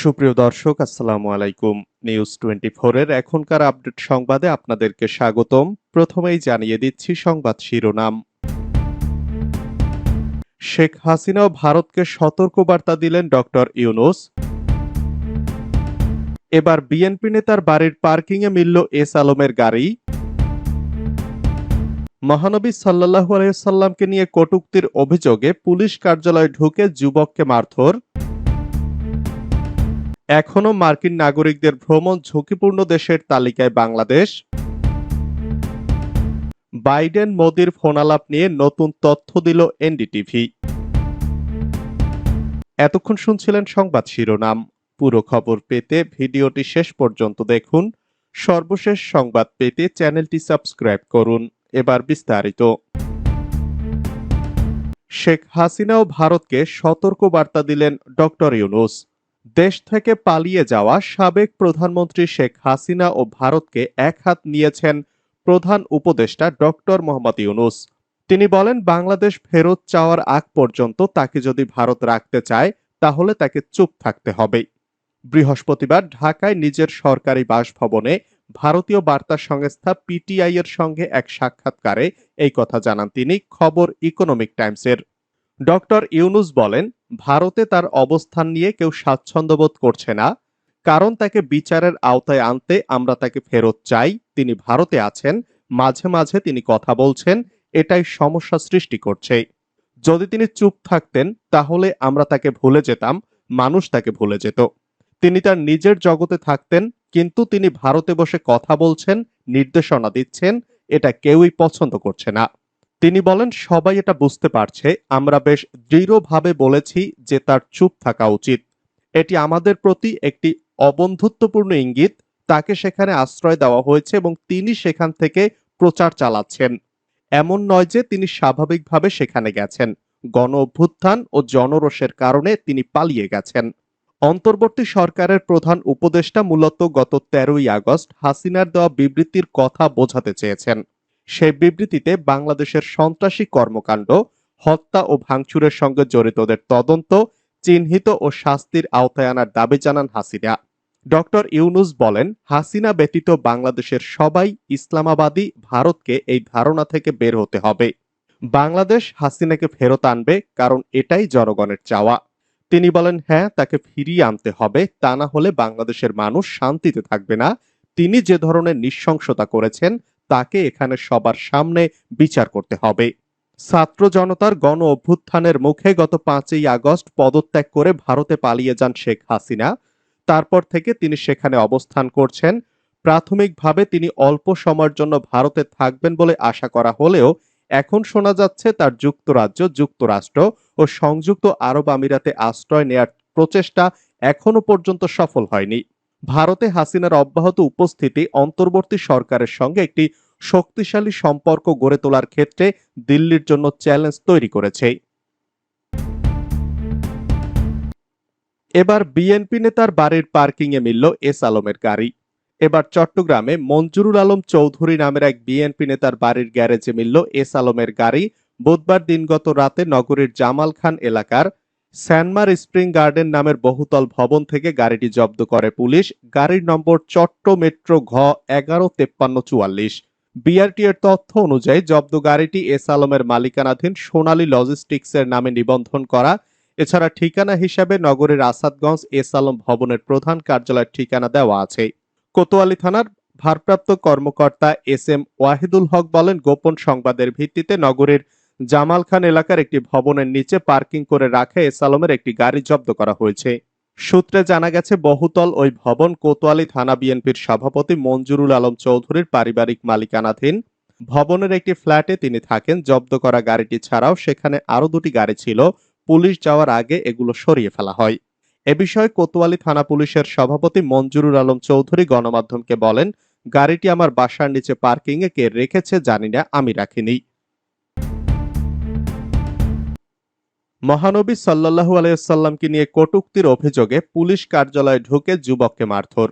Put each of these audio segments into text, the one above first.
সুপ্রিয় দর্শক, আসসালামু আলাইকুম। নিউজ টোয়েন্টি এর এখনকার আপডেট সংবাদে আপনাদেরকে স্বাগতম। প্রথমেই জানিয়ে দিচ্ছি সংবাদ শিরোনাম। শেখ হাসিনাও ভারতকে সতর্কবার্তা দিলেন ডক্টর ইউনুস। এবার বিএনপি নেতার বাড়ির পার্কিংয়ে মিলল এস আলমের গাড়ি। মহানবী সাল্লাল্লাহু আলাইসাল্লামকে নিয়ে কটুক্তির অভিযোগে পুলিশ কার্যালয়ে ঢুকে যুবককে মারধর। এখনও মার্কিন নাগরিকদের ভ্রমণ ঝুঁকিপূর্ণ দেশের তালিকায় বাংলাদেশ। বাইডেন মোদির ফোনালাপ নিয়ে নতুন তথ্য দিল এনডিটিভি। এতক্ষণ শুনছিলেন সংবাদ শিরোনাম। পুরো খবর পেতে ভিডিওটি শেষ পর্যন্ত দেখুন। সর্বশেষ সংবাদ পেতে চ্যানেলটি সাবস্ক্রাইব করুন। এবার বিস্তারিত। শেখ হাসিনাও ভারতকে সতর্ক বার্তা দিলেন ডক্টর ইউনুস। দেশ থেকে পালিয়ে যাওয়া সাবেক প্রধানমন্ত্রী শেখ হাসিনা ও ভারতকে এক হাত নিয়েছেন প্রধান উপদেষ্টা ডক্টর মোহাম্মদ ইউনুস। তিনি বলেন, বাংলাদেশ ফেরত চাওয়ার আগ পর্যন্ত তাকে যদি ভারত রাখতে চায়, তাহলে তাকে চুপ থাকতে হবে বৃহস্পতিবার ঢাকায় নিজের সরকারি বাসভবনে ভারতীয় বার্তা সংস্থা পিটিআই এর সঙ্গে এক সাক্ষাৎকারে এই কথা জানান তিনি খবর ইকোনমিক টাইমসের। ডক্টর ইউনুস বলেন ভারতে তার অবস্থান নিয়ে কেউ স্বাচ্ছন্দ্যবোধ করছে না। কারণ তাকে বিচারের আওতায় আনতে আমরা তাকে ফেরত চাই। তিনি ভারতে আছেন, মাঝে মাঝে তিনি কথা বলছেন, এটাই সমস্যা সৃষ্টি করছে। যদি তিনি চুপ থাকতেন, তাহলে আমরা তাকে ভুলে যেতাম, মানুষ তাকে ভুলে যেত। তিনি তার নিজের জগতে থাকতেন, কিন্তু তিনি ভারতে বসে কথা বলছেন, নির্দেশনা দিচ্ছেন, এটা কেউই পছন্দ করছে না। তিনি বলেন, সবাই এটা বুঝতে পারছে। আমরা বেশ দৃঢ়ভাবে বলেছি যে তার চুপ থাকা উচিত। এটি আমাদের প্রতি একটি অবন্ধুত্বপূর্ণ ইঙ্গিত। তাকে সেখানে আশ্রয় দেওয়া হয়েছে এবং তিনি সেখান থেকে প্রচার চালাচ্ছেন। এমন নয় যে তিনি স্বাভাবিকভাবে সেখানে গেছেন। গণ অভ্যুত্থান ও জনরোষের কারণে তিনি পালিয়ে গেছেন। অন্তর্বর্তী সরকারের প্রধান উপদেষ্টা মূলত গত তেরোই আগস্ট হাসিনার দেওয়া বিবৃতির কথা বোঝাতে চেয়েছেন। সেই বিবৃতিতে বাংলাদেশের সন্ত্রাসী কর্মকাণ্ড, হত্যা ও ভাঙচুরের সঙ্গে জড়িতদের তদন্ত, চিহ্নিত ও শাস্তির আওতায় আনার দাবি জানান হাসিনা। ডক্টর ইউনুস বলেন, হাসিনা ব্যতীত বাংলাদেশের সবাই ইসলামাবাদী, ভারতকে এই ধারণা থেকে বের হতে হবে। বাংলাদেশ হাসিনাকে ফেরত আনবে কারণ এটাই জনগণের চাওয়া। তিনি বলেন হ্যাঁ তাকে ফিরিয়ে আনতে হবে, তা না হলে বাংলাদেশের মানুষ শান্তিতে থাকবে না। তিনি যে ধরনের নৃশংসতা করেছেন তাকে এখানে সবার সামনে বিচার করতে হবে। ছাত্র জনতার গণ অভ্যুত্থানের মুখে গত পাঁচই আগস্ট পদত্যাগ করে ভারতে পালিয়ে যান শেখ হাসিনা। তারপর থেকে তিনি সেখানে অবস্থান করছেন। প্রাথমিকভাবে তিনি অল্প সময়ের জন্য ভারতে থাকবেন বলে আশা করা হলেও এখন শোনা যাচ্ছে তার যুক্তরাজ্য, যুক্তরাষ্ট্র ও সংযুক্ত আরব আমিরাতে আশ্রয় নেয়ার প্রচেষ্টা এখনও পর্যন্ত সফল হয়নি। ভারতে হাসিনার অব্যাহত উপস্থিতি অন্তর্বর্তী সরকারের সঙ্গে একটি শক্তিশালী সম্পর্ক গড়ে তোলার ক্ষেত্রে দিল্লির জন্য চ্যালেঞ্জ তৈরি করেছে। এবার বিএনপি নেতার বাড়ির পার্কিংয়ে মিলল এস আলমের গাড়ি। এবার চট্টগ্রামে মঞ্জুরুল আলম চৌধুরী নামের এক বিএনপি নেতার বাড়ির গ্যারেজে মিলল এস আলমের গাড়ি। বুধবার দিনগত রাতে নগরীর জামাল খান এলাকার স্যানমার স্প্রিং গার্ডেন নামের বহুতল ভবন থেকে গাড়িটি জব্দ করে পুলিশ। গাড়ির নম্বর চট্ট মেট্রো ঘ এগারো তেপ্পান্ন চুয়াল্লিশ। বিআরটি এর তথ্য অনুযায়ী জব্দ গাড়িটি এস আলমের মালিকানাধীন সোনালী লজিস্টিক্সের নামে নিবন্ধন করা। এছাড়া ঠিকানা হিসাবে নগরের আসাদগঞ্জ এস আলম ভবনের প্রধান কার্যালয়ের ঠিকানা দেওয়া আছে। কোতোয়ালি থানার ভারপ্রাপ্ত কর্মকর্তা এস এম ওয়াহিদুল হক বলেন, গোপন সংবাদের ভিত্তিতে নগরীর জামাল খান এলাকার একটি ভবনের নিচে পার্কিং করে রাখা এস আলমের একটি গাড়ি জব্দ করা হয়েছে। সূত্রে জানা গেছে, বহুতল ওই ভবন কোতোয়ালি থানা বিএনপির সভাপতি মঞ্জুরুল আলম চৌধুরীর পারিবারিক মালিকানাধীন। ভবনের একটি ফ্ল্যাটে তিনি থাকেন, জব্দ করা গাড়িটি ছাড়াও সেখানে আরও দুটি গাড়ি ছিল। পুলিশ যাওয়ার আগে এগুলো সরিয়ে ফেলা হয়। এ বিষয়ে কোতোয়ালি থানা পুলিশের সভাপতি মঞ্জুরুল আলম চৌধুরী গণমাধ্যমকে বলেন, গাড়িটি আমার বাসার নিচে পার্কিংয়ে কে রেখেছে জানি না, আমি রাখিনি। মহানবী সাল্লাল্লাহু আলাইসাল্লামকে নিয়ে কটুক্তির অভিযোগে পুলিশ কার্যালয়ে ঢুকে যুবককে মারধর।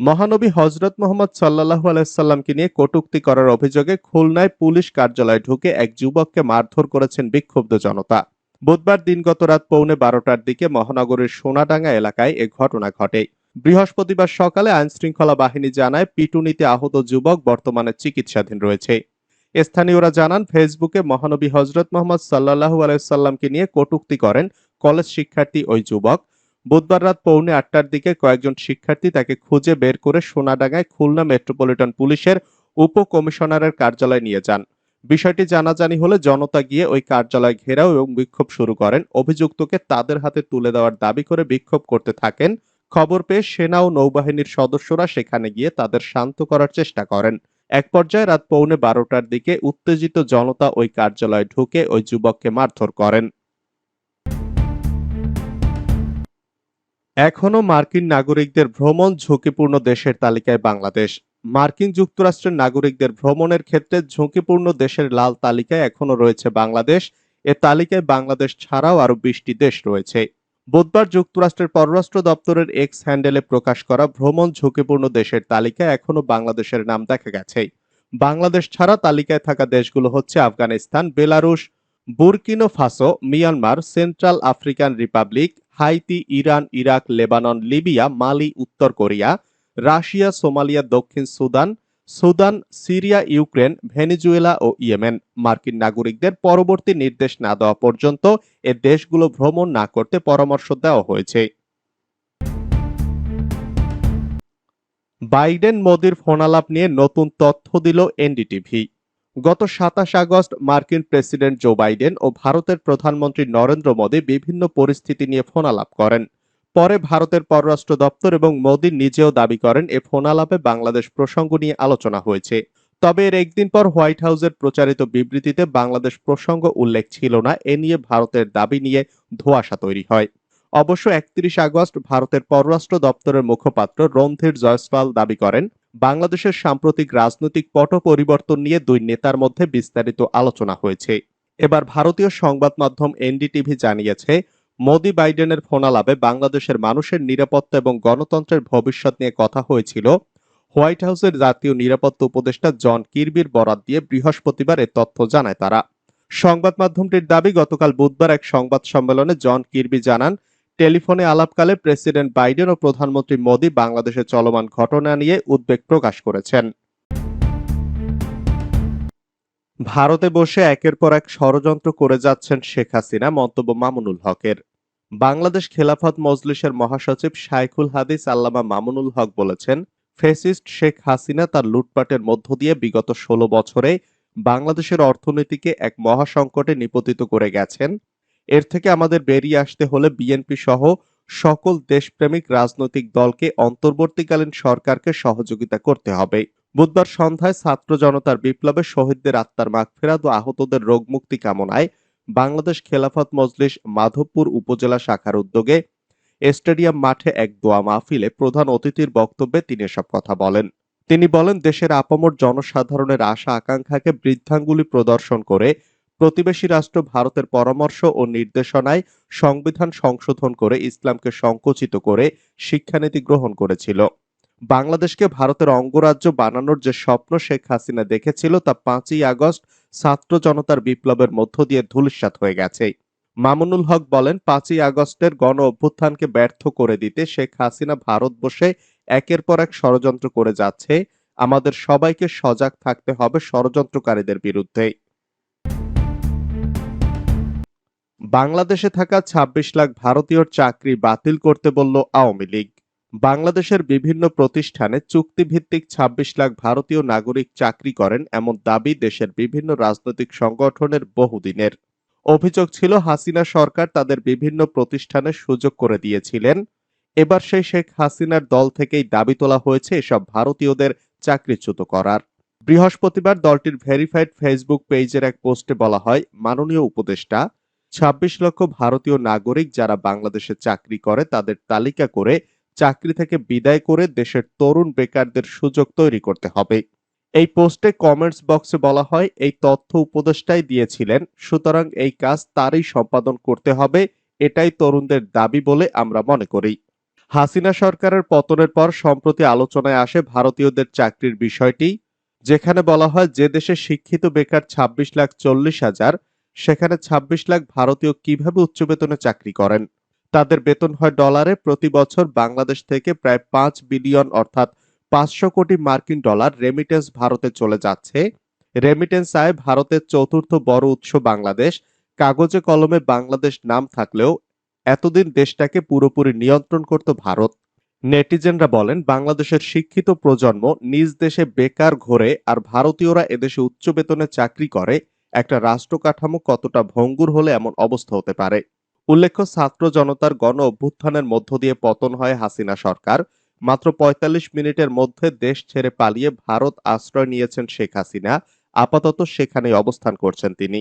মহানবী হজরত মোহাম্মদ সাল্লাল্লাহু আলাইসাল্লামকে নিয়ে কটুক্তি করার অভিযোগে খুলনায় পুলিশ কার্যালয়ে ঢুকে এক যুবককে মারধর করেছেন বিক্ষুব্ধ জনতা। বুধবার দিনগত রাত পৌনে বারোটার দিকে মহানগরের সোনাডাঙ্গা এলাকায় এ ঘটনা ঘটে। বৃহস্পতিবার সকালে আইনশৃঙ্খলা বাহিনী জানায় পিটুনিতে আহত যুবক বর্তমানে চিকিৎসাধীন রয়েছে। স্থানীয়রা জানান, ফেসবুকে মহানবী হজরত মোহাম্মদ সাল্লাহু আলাইসাল্লামকে নিয়ে কটূক্তি করেন কলেজ শিক্ষার্থী ওই যুবক। বুধবার রাত পৌনে আটটার দিকে কয়েকজন শিক্ষার্থী তাকে খুঁজে বের করে সোনাডাঙ্গায় খুলনা মেট্রোপলিটন পুলিশের উপ কমিশনারের কার্যালয়ে নিয়ে যান। বিষয়টি জানাজানি হলে জনতা গিয়ে ওই কার্যালয় ঘেরাও এবং বিক্ষোভ শুরু করেন। অভিযুক্তকে তাদের হাতে তুলে দেওয়ার দাবি করে বিক্ষোভ করতে থাকেন। খবর পেয়ে সেনা ও নৌবাহিনীর সদস্যরা সেখানে গিয়ে তাদের শান্ত করার চেষ্টা করেন। এক পর্যায়ে রাত পৌনে বারোটার দিকে উত্তেজিত জনতা ওই কার্যালয়ে ঢুকে ওই যুবককে মারধর করেন। এখনও মার্কিন নাগরিকদের ভ্রমণ ঝুঁকিপূর্ণ দেশের তালিকায় বাংলাদেশ। মার্কিন যুক্তরাষ্ট্রের নাগরিকদের ভ্রমণের ক্ষেত্রে ঝুঁকিপূর্ণ দেশের লাল তালিকায় এখনও রয়েছে বাংলাদেশ। এ তালিকায় বাংলাদেশ ছাড়াও আরও বিশটি দেশ রয়েছে। বুধবার যুক্তরাষ্ট্রের পররাষ্ট্র দপ্তরের এক্স হ্যান্ডেলে প্রকাশ করা ভ্রমণ ঝুঁকিপূর্ণ দেশের তালিকায় এখনও বাংলাদেশের নাম দেখা গেছে বাংলাদেশ ছাড়া তালিকায় থাকা দেশগুলো হচ্ছে Afghanistan, Belarus, Burkina Faso, Myanmar, Central African Republic, Haiti, Iran, Iraq, Lebanon, Libya, Mali, উত্তর কোরিয়া, রাশিয়া, সোমালিয়া, দক্ষিণ Sudan Sudan, Syria, Ukraine, Venezuela ও ইয়েমেন। মার্কিন নাগরিকদের পরবর্তী নির্দেশ না দেওয়া পর্যন্ত এ দেশগুলো ভ্রমণ না করতে পরামর্শ দেওয়া হয়েছে। বাইডেন মোদির ফোনালাপ নিয়ে নতুন তথ্য দিল এনডিটিভি। গত সাতাশ আগস্ট মার্কিন প্রেসিডেন্ট জো বাইডেন ও ভারতের প্রধানমন্ত্রী নরেন্দ্র মোদী বিভিন্ন পরিস্থিতি নিয়ে ফোনালাপ করেন। পরে ভারতের পররাষ্ট্র দপ্তর এবং মোদী নিজেও দাবি করেন, এ ফোনালাপে বাংলাদেশ প্রসঙ্গ নিয়ে আলোচনা হয়েছে। তবে এর একদিন পর হোয়াইট হাউসের প্রচারিত বিবৃতিতে বাংলাদেশ প্রসঙ্গ উল্লেখ ছিল না, এ নিয়ে ভারতের দাবি নিয়ে ধোঁয়াশা তৈরি হয়। অবশ্য একত্রিশ আগস্ট ভারতের পররাষ্ট্র দপ্তরের মুখপাত্র রণধীর জয়সওয়াল দাবি করেন, বাংলাদেশের সাম্প্রতিক রাজনৈতিক পট পরিবর্তন নিয়ে দুই নেতার মধ্যে বিস্তারিত আলোচনা হয়েছে। এবার ভারতীয় সংবাদ মাধ্যম এনডিটিভি জানিয়েছে মোদি বাইডেনের ফোনালাপে বাংলাদেশের মানুষের নিরাপত্তা এবং গণতন্ত্রের ভবিষ্যৎ নিয়ে কথা হয়েছিল। হোয়াইট হাউসের জাতীয় নিরাপত্তা উপদেষ্টা জন কিরবির বরাত দিয়ে বৃহস্পতিবার এ তথ্য জানায় তারা। সংবাদ মাধ্যমটির দাবি, গতকাল বুধবার এক সংবাদ সম্মেলনে জন কিরবি জানান, টেলিফোনে আলাপকালে প্রেসিডেন্ট বাইডেন ও প্রধানমন্ত্রী মোদী বাংলাদেশে চলমান ঘটনা নিয়ে উদ্বেগ প্রকাশ করেছেন। ভারতে বসে একের পর এক ষড়যন্ত্র করে যাচ্ছেন শেখ হাসিনা, মন্তব্য মামুনুল হকের। বাংলাদেশ খেলাফত মজলিসের মহাসচিব শাইখুল হাদিস আল্লামা মামুনুল হক বলেছেন ফেসিস্ট শেখ হাসিনা তার লুটপাটের মধ্য দিয়ে বিগত ষোলো বছরে বাংলাদেশের অর্থনীতিকে এক মহাসংকটে নিপতিত করে গেছেন। এর থেকে আমাদের বেরিয়ে আসতে হলে বিএনপি সহ সকল দেশপ্রেমিক রাজনৈতিক দলকে অন্তর্বর্তীকালীন সরকারকে সহযোগিতা করতে হবে। বুধবার সন্ধ্যায় ছাত্র জনতার বিপ্লবে শহীদদের আত্মার মাগফেরাত ও আহতদের রোগমুক্তি কামনায় বাংলাদেশ খেলাফত মজলিস মাধবপুর উপজেলা শাখার উদ্যোগে স্টেডিয়াম মাঠে এক দোয়া মাহফিলে প্রধান অতিথির বক্তব্যে তিনি এসব কথা বলেন। তিনি বলেন, দেশের আপামর জনসাধারণের আশা আকাঙ্ক্ষাকে বৃদ্ধাঙ্গুলি প্রদর্শন করে প্রতিবেশী রাষ্ট্র ভারতের পরামর্শ ও নির্দেশনায় সংবিধান সংশোধন করে ইসলামকে সংকুচিত করে শিক্ষানীতি গ্রহণ করেছিল। বাংলাদেশকে ভারতের অঙ্গরাজ্য বানানোর যে স্বপ্ন শেখ হাসিনা দেখেছিল তা পাঁচই আগস্ট ছাত্র জনতার বিপ্লবের মধ্য দিয়ে ধূলিসাৎ হয়ে গেছে। মামুনুল হক বলেন, পাঁচই আগস্টের গণ অভ্যুত্থানকে ব্যর্থ করে দিতে শেখ হাসিনা ভারত বসে একের পর এক ষড়যন্ত্র করে যাচ্ছে। আমাদের সবাইকে সজাগ থাকতে হবে ষড়যন্ত্রকারীদের বিরুদ্ধে। বাংলাদেশে থাকা ২৬ লাখ ভারতীয়র চাকরি বাতিল করতে বলল আওয়ামী লীগ। বাংলাদেশের বিভিন্ন প্রতিষ্ঠানে চুক্তিভিত্তিক ২৬ লাখ ভারতীয় নাগরিক চাকরি করেন এমন দাবি দেশের বিভিন্ন রাজনৈতিক সংগঠনের বহুদিনের। অভিযোগ ছিল, হাসিনা সরকার তাদের বিভিন্ন প্রতিষ্ঠানে সুযোগ করে দিয়েছিলেন। এবার সেই শেখ হাসিনার দল থেকেই দাবি তোলা হয়েছে এসব ভারতীয়দের চাকরিচ্যুত করার। বৃহস্পতিবার দলটির ভেরিফাইড ফেসবুক পেজের এক পোস্টে বলা হয়, মাননীয় উপদেষ্টা, ছাব্বিশ লক্ষ ভারতীয় নাগরিক যারা বাংলাদেশে চাকরি করে তাদের তালিকা করে চাকরি থেকে বিদায় করে দেশের তরুণ বেকারদের সুযোগ তৈরি করতে হবে। এই পোস্টে কমেন্টস বক্সে বলা হয়, এই তথ্য উপদেষ্টাই দিয়েছিলেন, সুতরাং এই কাজ তারই সম্পাদন করতে হবে, এটাই তরুণদের দাবি বলে আমরা মনে করি। হাসিনা সরকারের পতনের পর সম্প্রতি আলোচনায় আসে ভারতীয়দের চাকরির বিষয়টি, যেখানে বলা হয়, যে দেশে শিক্ষিত বেকার ২৬ লাখ চল্লিশ হাজার, সেখানে ২৬ লাখ ভারতীয় কীভাবে উচ্চ বেতনে চাকরি করেন? তাদের বেতন হয় ডলারে। প্রতি বছর বাংলাদেশ থেকে প্রায় পাঁচ বিলিয়ন অর্থাৎ পাঁচশো কোটি মার্কিন ডলার রেমিটেন্স ভারতে চলে যাচ্ছে। রেমিটেন্স আয় ভারতের চতুর্থ বড় উৎস বাংলাদেশ। কাগজে কলমে বাংলাদেশ নাম থাকলেও এতদিন দেশটাকে পুরোপুরি নিয়ন্ত্রণ করত ভারত। নেটিজেনরা বলেন, বাংলাদেশের শিক্ষিত প্রজন্ম নিজ দেশে বেকার ঘোরে আর ভারতীয়রা এদেশে উচ্চ বেতনে চাকরি করে। একটা রাষ্ট্র কাঠামো কতটা ভঙ্গুর হলে এমন অবস্থা হতে পারে। উল্লেখ্য, ছাত্র জনতার গণ অভ্যুত্থানের মধ্য দিয়ে পতন হয় হাসিনা সরকার। মাত্র ৪৫ মিনিটের মধ্যে দেশ ছেড়ে পালিয়ে ভারত আশ্রয় নিয়েছেন শেখ হাসিনা। আপাতত সেখানেই অবস্থান করছেন তিনি।